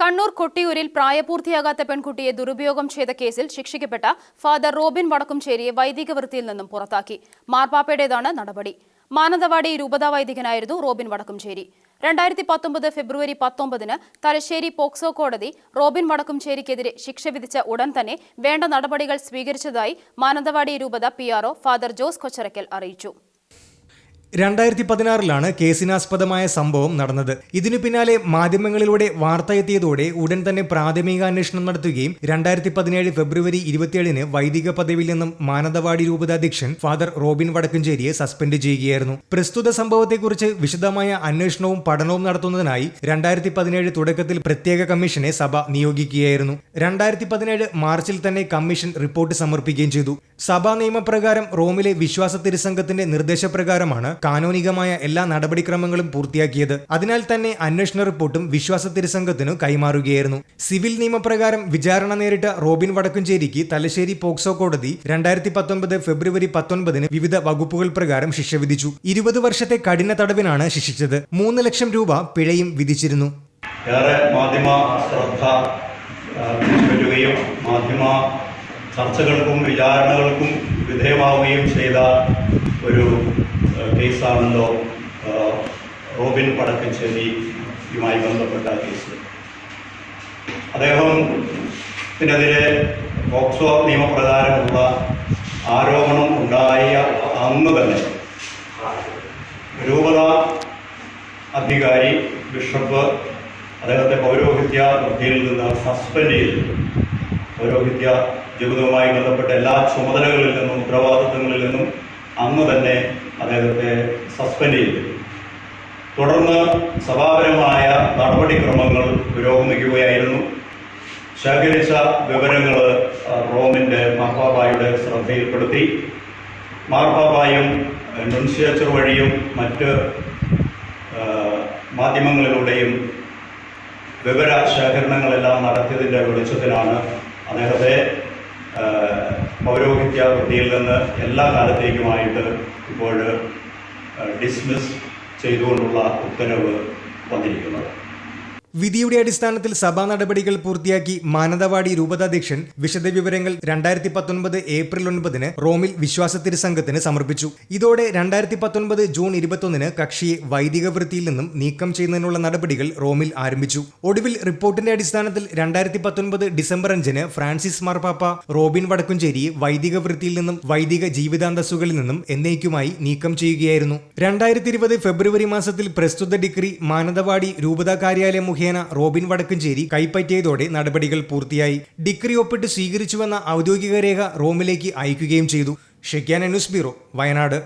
കണ്ണൂർ കൊട്ടിയൂരിൽ പ്രായപൂർത്തിയാകാത്ത പെൺകുട്ടിയെ ദുരുപയോഗം ചെയ്ത കേസിൽ ശിക്ഷിക്കപ്പെട്ട ഫാദർ റോബിൻ വടക്കുംചേരിയെ വൈദിക വൃത്തിയിൽ നിന്നും പുറത്താക്കി. മാർപ്പാപ്പയുടേതാണ് നടപടി. മാനന്തവാടി രൂപത വൈദികനായിരുന്നു റോബിൻ വടക്കുംചേരി. രണ്ടായിരത്തി പത്തൊമ്പത് ഫെബ്രുവരി പത്തൊമ്പതിന് തലശ്ശേരി പോക്സോ കോടതി റോബിൻ വടക്കുംചേരിക്കെതിരെ ശിക്ഷ വിധിച്ച ഉടൻ തന്നെ വേണ്ട നടപടികൾ സ്വീകരിച്ചതായി മാനന്തവാടി രൂപത പി ഫാദർ ജോസ് കൊച്ചറയ്ക്കൽ അറിയിച്ചു. രണ്ടായിരത്തി പതിനാറിലാണ് കേസിനാസ്പദമായ സംഭവം നടന്നത്. ഇതിനു പിന്നാലെ മാധ്യമങ്ങളിലൂടെ വാർത്ത എത്തിയതോടെ ഉടൻ തന്നെ പ്രാഥമിക അന്വേഷണം നടത്തുകയും രണ്ടായിരത്തി പതിനേഴ് ഫെബ്രുവരി ഇരുപത്തിയേഴിന് വൈദിക പദവിയിൽ നിന്നും മാനന്തവാടി രൂപതാധ്യക്ഷൻ ഫാദർ റോബിൻ വടക്കുംചേരിയെ സസ്പെൻഡ് ചെയ്യുകയായിരുന്നു. പ്രസ്തുത സംഭവത്തെക്കുറിച്ച് വിശദമായ അന്വേഷണവും പഠനവും നടത്തുന്നതിനായി രണ്ടായിരത്തി പതിനേഴ് തുടക്കത്തിൽ പ്രത്യേക കമ്മീഷനെ സഭ നിയോഗിക്കുകയായിരുന്നു. രണ്ടായിരത്തി പതിനേഴ് മാർച്ചിൽ തന്നെ കമ്മീഷൻ റിപ്പോർട്ട് സമർപ്പിക്കുകയും ചെയ്തു. സഭാ നിയമപ്രകാരം റോമിലെ വിശ്വാസ തിരുസംഘത്തിന്റെ നിർദ്ദേശപ്രകാരമാണ് കാനോനികമായ എല്ലാ നടപടിക്രമങ്ങളും പൂർത്തിയാക്കിയത്. അതിനാൽ തന്നെ അന്വേഷണ റിപ്പോർട്ടും വിശ്വാസ തിരുസംഘത്തിനു കൈമാറുകയായിരുന്നു. സിവിൽ നിയമപ്രകാരം വിചാരണ നേരിട്ട റോബിൻ വടക്കുംചേരിക്ക് തലശ്ശേരി പോക്സോ കോടതി രണ്ടായിരത്തി പത്തൊൻപത് ഫെബ്രുവരി പത്തൊൻപതിന് വിവിധ വകുപ്പുകൾ പ്രകാരം ശിക്ഷ വിധിച്ചു. ഇരുപത് വർഷത്തെ കഠിന തടവിനാണ് ശിക്ഷിച്ചത്. മൂന്ന് ലക്ഷം രൂപ പിഴയും വിധിച്ചിരുന്നു. ഏറെ മാധ്യമ ശ്രദ്ധ മാധ്യമ ചർച്ചകൾക്കും വിചാരണകൾക്കും വിധേയമാവുകയും ചെയ്ത ഒരു കേസാണല്ലോ റോബിൻ പടക്കഞ്ചേരിയുമായി ബന്ധപ്പെട്ട കേസ്. അദ്ദേഹത്തിനെതിരെ പോക്സോ നിയമപ്രകാരമുള്ള ആരോപണം ഉണ്ടായ അന്ന് തന്നെ രൂപത അധികാരി ബിഷപ്പ് അദ്ദേഹത്തെ പൗരോഹിത്യ വൃത്തിയിൽ നിന്ന് സസ്പെൻഡ് ചെയ്തു. പൗരോഹിത്യ ജീവിതവുമായി ബന്ധപ്പെട്ട എല്ലാ ചുമതലകളിൽ നിന്നും ഉത്തരവാദിത്തങ്ങളിൽ നിന്നും അന്ന് തന്നെ അദ്ദേഹത്തെ സസ്പെൻഡ് ചെയ്തു. തുടർന്ന് സഭാപരമായ നടപടിക്രമങ്ങൾ പുരോഗമിക്കുകയായിരുന്നു. ശേഖരിച്ച വിവരങ്ങൾ റോമിന്റെ മാർപ്പാപ്പായുടെ ശ്രദ്ധയിൽപ്പെടുത്തി. മാർപ്പാപ്പായും നുൻസിയേച്ചർ വഴിയും മറ്റ് മാധ്യമങ്ങളിലൂടെയും വിവര ശേഖരണങ്ങളെല്ലാം നടത്തിയതിന്റെ വെളിച്ചത്തിലാണ് അദ്ദേഹത്തെ പൗരോഹിത്യ വൃത്തിയിൽ നിന്ന് എല്ലാ കാലത്തേക്കുമായിട്ട് ഇപ്പോൾ ഡിസ്മിസ് ചെയ്തുകൊണ്ടുള്ള ഉത്തരവ് വന്നിരിക്കുന്നത്. വിധിയുടെ അടിസ്ഥാനത്തിൽ സഭാ നടപടികൾ പൂർത്തിയാക്കി മാനന്തവാടി രൂപതാധ്യക്ഷൻ വിശദവിവരങ്ങൾ രണ്ടായിരത്തി പത്തൊൻപത് ഏപ്രിൽ ഒൻപതിന് റോമിൽ വിശ്വാസത്തിരി സംഘത്തിന് സമർപ്പിച്ചു. ഇതോടെ രണ്ടായിരത്തി പത്തൊൻപത് ജൂൺ ഇരുപത്തൊന്നിന് കക്ഷിയെ വൈദിക വൃത്തിയിൽ നിന്നും നീക്കം ചെയ്യുന്നതിനുള്ള നടപടികൾ റോമിൽ ആരംഭിച്ചു. ഒടുവിൽ റിപ്പോർട്ടിന്റെ അടിസ്ഥാനത്തിൽ രണ്ടായിരത്തി പത്തൊൻപത് ഡിസംബർ അഞ്ചിന് ഫ്രാൻസിസ് മാർപ്പാപ്പ റോബിൻ വടക്കുംചേരിയെ വൈദിക വൃത്തിയിൽ നിന്നും വൈദിക ജീവിതാന്തസ്സുകളിൽ നിന്നും എന്നേക്കുമായി നീക്കം ചെയ്യുകയായിരുന്നു. രണ്ടായിരത്തി ഫെബ്രുവരി മാസത്തിൽ പ്രസ്തുത ഡിഗ്രി മാനന്തവാടി രൂപതാ കാര്യാലയം മുഖേന റോബിൻ വടക്കഞ്ചേരി കൈപ്പറ്റിയതോടെ നടപടികൾ പൂർത്തിയായി. ഡിഗ്രി ഒപ്പിട്ട് സ്വീകരിച്ചുവെന്ന ഔദ്യോഗിക രേഖ റോമിലേക്ക് അയക്കുകയും ചെയ്തു. Shekinah news bureau Wayanad.